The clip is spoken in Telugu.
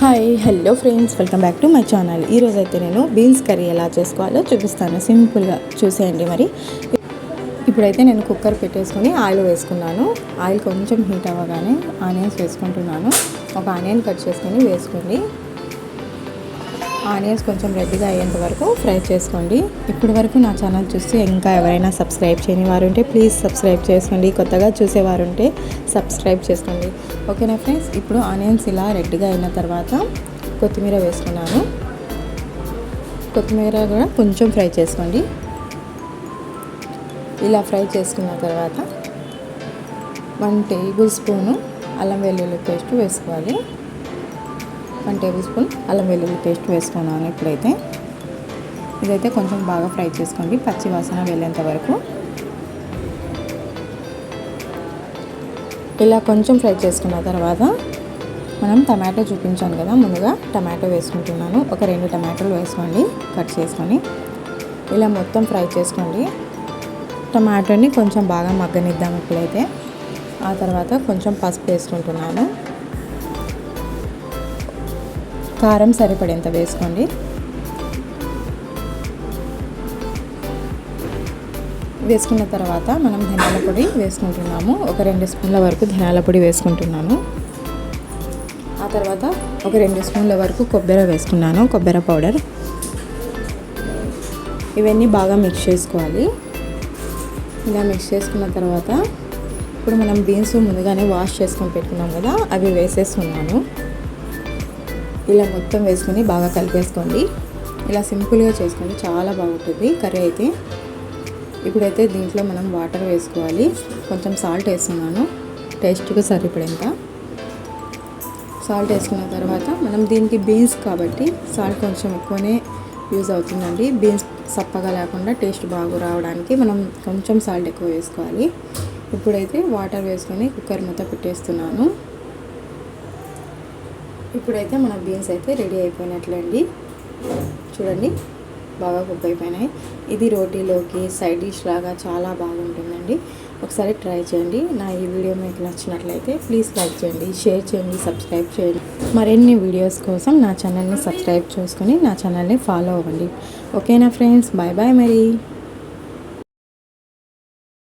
Hi hello friends welcome back to my channel. ఈరోజు అయితే నేను బీన్స్ కర్రీ ఎలా చేసుకోవాలో చూపిస్తాను. సింపుల్గా చూసేయండి మరి. ఇప్పుడైతే నేను కుక్కర్ పెట్టేసుకొని ఆయిల్ వేసుకున్నాను. ఆయిల్ కొంచెం హీట్ అవ్వగానే ఆనియన్స్ వేసుకుంటున్నాను. ఒక ఆనియన్ కట్ చేసుకొని వేసుకోండి. ఆనియన్స్ కొంచెం రెడ్డిగా అయ్యేంత వరకు ఫ్రై చేసుకోండి. ఇప్పటి వరకు నా ఛానల్ చూస్తే ఇంకా ఎవరైనా సబ్స్క్రైబ్ చేయని వారు ఉంటే ప్లీజ్ సబ్స్క్రైబ్ చేసుకోండి. కొత్తగా చూసేవారు ఉంటే సబ్స్క్రైబ్ చేసుకోండి. ఓకేనా ఫ్రెండ్స్? ఇప్పుడు ఆనియన్స్ ఇలా రెడ్డిగా అయిన తర్వాత కొత్తిమీర వేసుకున్నాను. కొత్తిమీర కూడా కొంచెం ఫ్రై చేసుకోండి. ఇలా ఫ్రై చేసుకున్న తర్వాత వన్ టేబుల్ స్పూను అల్లం వెల్లుల్లి పేస్ట్ వేసుకోవాలి. వన్ టేబుల్ స్పూన్ అల్లం వెల్లుల్లి పేస్ట్ వేసుకున్నాను ఇప్పుడైతే. ఇదైతే కొంచెం బాగా ఫ్రై చేసుకోండి పచ్చి వాసన వెళ్ళేంత వరకు. ఇలా కొంచెం ఫ్రై చేసుకున్న తర్వాత మనం టమాటో చూపించాను కదా ముందుగా టమాటో వేసుకుంటున్నాను. ఒక రెండు టమాటోలు వేసుకోండి కట్ చేసుకొని. ఇలా మొత్తం ఫ్రై చేసుకోండి. టమాటోని కొంచెం బాగా మగ్గనిద్దాం ఇప్పుడైతే. ఆ తర్వాత కొంచెం పసుపు వేసుకుంటున్నాను. కారం సరిపడేంత వేసుకోండి. వేసుకున్న తర్వాత మనం ధనియాల పొడి వేసుకుంటున్నాము. ఒక రెండు స్పూన్ల వరకు ధనియాల పొడి వేసుకుంటున్నాను. ఆ తర్వాత ఒక రెండు స్పూన్ల వరకు కొబ్బరి వేసుకున్నాను కొబ్బరి పౌడర్. ఇవన్నీ బాగా మిక్స్ చేసుకోవాలి. ఇలా మిక్స్ చేసుకున్న తర్వాత ఇప్పుడు మనం బీన్స్ ముందుగానే వాష్ చేసుకొని పెట్టుకున్నాం కదా అవి వేసేస్తున్నాను. ఇలా మొత్తం వేసుకొని బాగా కలిపేసుకోండి. ఇలా సింపుల్గా చేసుకోండి. చాలా బాగుంటుంది కర్రీ అయితే. ఇప్పుడైతే దీంట్లో మనం వాటర్ వేసుకోవాలి. కొంచెం సాల్ట్ వేస్తున్నాను. టేస్ట్గా సరిపడేంత. సాల్ట్ వేసుకున్న తర్వాత మనం దీనికి బీన్స్ కాబట్టి సాల్ట్ కొంచెం ఎక్కువనే యూజ్ అవుతుందండి. బీన్స్ సప్పగా లేకుండా టేస్ట్ బాగా రావడానికి మనం కొంచెం సాల్ట్ ఎక్కువ వేసుకోవాలి. ఇప్పుడైతే వాటర్ వేసుకొని కుక్కర్ మూత పెట్టేస్తున్నాను. ఇప్పుడైతే మన బీన్స్ అయితే రెడీ అయిపోయినట్లండి. చూడండి బాగా కుక్ అయిపోయినాయి ఇది రోటీలోకి సైడ్ డిష్ లాగా చాలా బాగుంటుందండి. ఒకసారి ట్రై చేయండి. నా ఈ వీడియో మీకు నచ్చినట్లయితే ప్లీజ్ లైక్ చేయండి షేర్ చేయండి సబ్స్క్రైబ్ చేయండి. మరిన్ని వీడియోస్ కోసం నా ఛానల్ని సబ్స్క్రైబ్ చేసుకొని నా ఛానల్ని ఫాలో అవ్వండి. ఓకేనా ఫ్రెండ్స్? బాయ్ బాయ్ మరి.